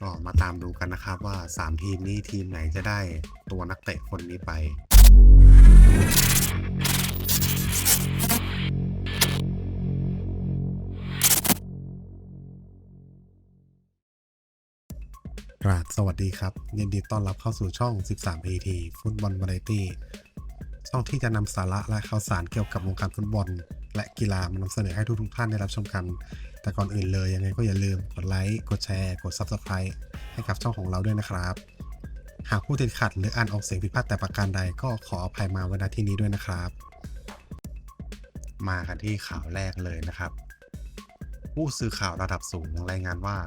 ก็มาตามดูกันนะครับว่า 3 ทีมนี้ทีมไหนจะได้ตัวนักเตะคนนี้ไปราบสวัสดีครับ ยินดีต้อนรับเข้าสู่ช่อง 13 AT ฟุตบอลวาไรตี้ช่องที่จะนำสาระและข่าวสารเกี่ยวกับวงการฟุตบอล และกีฬามานำเสนอให้ทุกๆท่านได้รับชมกัน แต่ก่อนอื่นเลยยังไงก็อย่าลืมกดไลค์กดแชร์ กด Subscribe ให้กับช่องของเราด้วยนะครับ หากผู้ติดขัดหรืออ่านออกเสียงผิดพลาดแต่ประการใดก็ขออภัยมาไว้ณที่นี้ด้วยนะครับ มากันที่ข่าวแรกเลยนะครับ ผู้สื่อข่าวระดับสูงรายงานว่า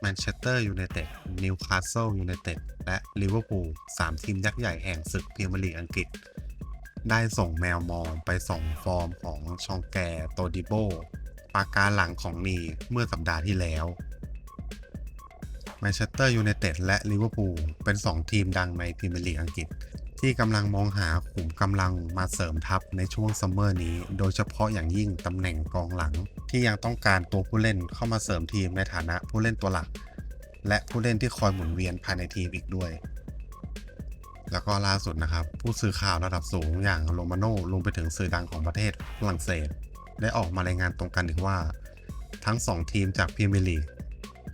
แมนเชสเตอร์ยูไนเต็ดนิวคาสเซิลยูไนเต็ดและลิเวอร์พูลสามทีมยักษ์ใหญ่แห่งศึกพรีเมียร์ลีกอังกฤษ ได้ส่งแมวมองไปส่งฟอร์มของชองแกโตดิโบ ปากกาหลังของนีเมื่อสัปดาห์ที่แล้วแมนเชสเตอร์ยูไนเต็ดและลิเวอร์พูลเป็น 2 ทีมดังในพรีเมียร์ลีกอังกฤษ ที่กำลังมองหาขุมกำลังมาเสริมทัพในช่วงซัมเมอร์นี้ โดยเฉพาะอย่างยิ่งตำแหน่งกองหลัง ที่ยังต้องการตัวผู้เล่นเข้ามาเสริมทีมในฐานะผู้เล่นตัวหลัก และผู้เล่นที่คอยหมุนเวียนภายในทีมอีกด้วย แล้วก็ล่าสุดนะครับ ผู้สื่อข่าวระดับสูงอย่างโรมาโน่รวมไปถึงสื่อดังของประเทศฝรั่งเศส ได้ออกมารายงานตรงกันถึงว่า ทั้ง 2 ทีมจากพรีเมียร์ลีก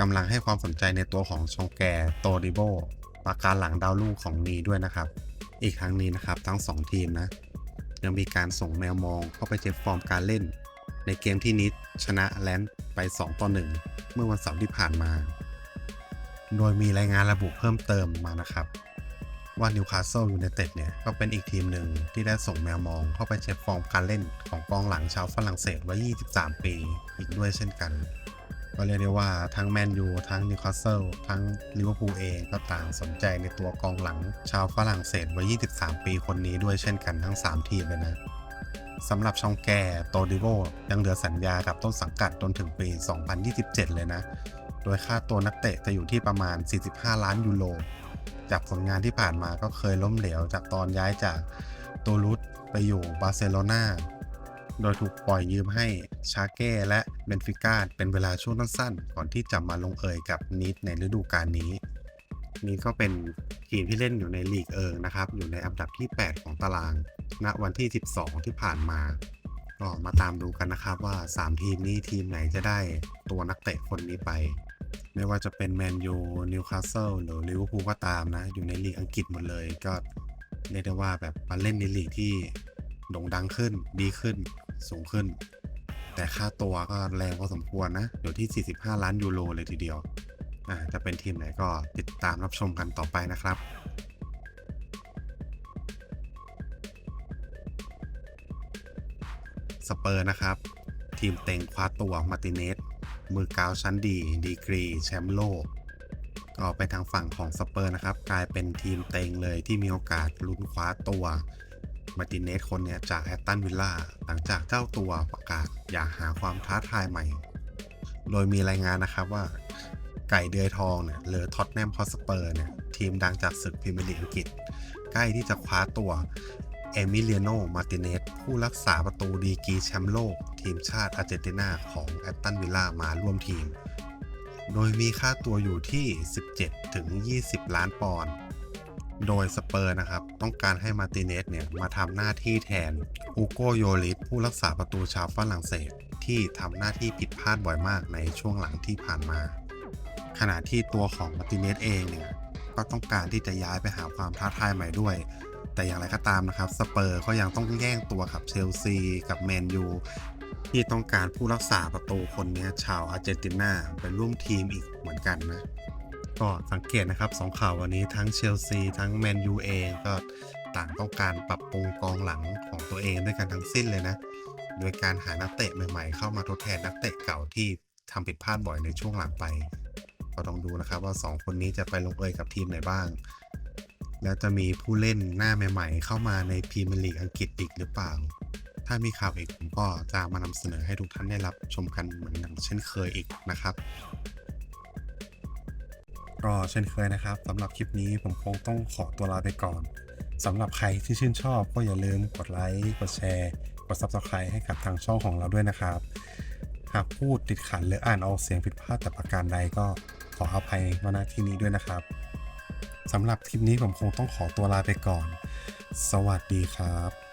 กำลังให้ความสนใจในตัวของชองแกโตดิโบปากการหลังดาวลูกของนีด้วยนะครับ อีกครั้งนี้นะครับทั้ง 2 ทีมนะ ยังมีการส่งแมวมองเข้าไปเช็คฟอร์มการเล่น ในเกมที่นิดชนะแลนด์ไป 2 ต่อ 1 เมื่อวันเสาร์ที่ผ่านมา โดยมีรายงานระบุเพิ่มเติมมานะครับ ว่านิวคาสเซิลยูไนเต็ดเนี่ยก็เป็นอีกทีมหนึ่งที่ได้ส่งแมวมองเข้าไปเช็คฟอร์มการเล่นของกองหลังชาวฝรั่งเศสไว้ 23 ปี อีกด้วยเช่นกัน ก็เรียกได้ว่าทั้งแมนยูทั้งนิวคาสเซิลทั้งลิเวอร์พูลเองก็ต่างสนใจในตัวกองหลังชาวฝรั่งเศสวัย23 ปีคนนี้ด้วยเช่นกันทั้ง 3 ทีมเลยนะสำหรับชองแกโตดิโบยังเหลือสัญญากับต้นสังกัดจนถึงปี 2027 เลยนะ โดยค่าตัวนักเตะจะอยู่ที่ประมาณ 45 ล้านยูโร จากผลงานที่ผ่านมาก็เคยล้มเหลวจากตอนย้ายจากโตลุสไปอยู่บาร์เซโลนาโดยถูกปล่อยยืมให้ชาเก้และเบนฟิก้าเป็นเวลาช่วงสั้นๆ ก่อนที่จะมาลงเอยกับนิดในฤดูกาลนี้นี่ก็เป็นทีมที่เล่นอยู่ในลีกเอิงนะครับ อยู่ในอันดับที่ 8 ของตาราง ณ วันที่ 12 ที่ผ่านมา ก็มาตามดูกันนะครับว่า 3 ทีมนี้ทีมไหนจะได้ตัวนักเตะคนนี้ไป ไม่ว่าจะเป็นแมนยูนิวคาสเซิลหรือลิเวอร์พูลก็ตามนะ อยู่ในลีกอังกฤษหมดเลย ก็เรียกได้ว่าแบบมาเล่นในลีกที่โด่งดังขึ้นดีขึ้นสูงขึ้น แต่ค่าตัวก็แรงพอสมควรนะอยู่ที่ 45 ล้านยูโรเลยทีเดียวจะเป็นทีมไหนก็ติดตามรับชมกันต่อไปนะครับสเปอร์นะครับ ทีมเต็งคว้าตัวมาติเนส มือกาวชั้นดี ดีกรีแชมป์โลกก็ไปทางฝั่งของสเปอร์นะครับ กลายเป็นทีมเต็งเลยที่มีโอกาสลุ้นคว้าตัวมาร์ติเนสคนเนี้ยจากแอตตันวิลล่าหลังจากเจ้าตัวประกาศอยากหาความท้าทายใหม่ โดยมีรายงานนะครับว่าไก่เดือยทองเนี่ยหรือท็อตแนมฮอสเปอร์เนี่ยทีมดังจากศึกพรีเมียร์ลีกอังกฤษ ใกล้ที่จะคว้าตัว เอมิเลียโน มาร์ติเนสผู้รักษาประตูดีกีแชมป์โลก ทีมชาติอาร์เจนตินาของแอตตันวิลล่ามาร่วมทีม โดยมีค่าตัวอยู่ที่ 17 ถึง 20 ล้านปอนด์ โดยสเปอร์นะครับ ต้องการให้มาร์ติเนสเนี่ย มาทำหน้าที่แทนอูโกโยลิสผู้รักษาประตูชาวฝรั่งเศส ที่ทำหน้าที่ผิดพลาดบ่อยมากในช่วงหลังที่ผ่านมา ขณะที่ตัวของมาร์ติเนสเองเนี่ยก็ต้องการที่จะย้ายไปหาความท้าทายใหม่ด้วย แต่อย่างไรก็ตามนะครับสเปอร์ก็ยังต้องแย่งตัวกับเชลซีกับแมนยูที่ต้องการผู้รักษาประตูคนนี้ชาวอาร์เจนตินาเป็นร่วมทีมอีกเหมือนกันนะก็สังเกตนะครับสองข่าววันนี้ทั้งเชลซีทั้งแมนยูเองก็ต่างต้องการปรับปรุงกองหลังของตัวเองด้วยกันทั้งสิ้นเลยนะ โดยการหานักเตะใหม่ๆ เข้ามาทดแทนนักเตะเก่าที่ทำผิดพลาดบ่อยในช่วงหลังไป ก็ต้องดูนะครับว่า 2 คนนี้จะไปลงเอยกับทีมไหนบ้าง แล้วจะมีผู้เล่นหน้าใหม่ๆ เข้ามาในพรีเมียร์ลีกอังกฤษอีกหรือเปล่า ถ้ามีข่าวอีกผมก็จะมานำเสนอให้ทุกท่านได้รับชมกันเหมือนอย่างเช่นเคยอีกนะครับก็เช่นเคยนะครับสำหรับคลิปนี้ผมคงต้องขอตัวลาไปก่อนสำหรับใครที่ชื่นชอบก็อย่าลืมกดไลค์กดแชร์ กด Subscribe ให้กับทางช่องของเราด้วยนะครับ หากพูดติดขัดหรืออ่านออกเสียงผิดพลาดแต่ประการใดก็ขออภัยมาณที่นี้ด้วยนะครับ สำหรับคลิปนี้ผมคงต้องขอตัวลาไปก่อน สวัสดีครับ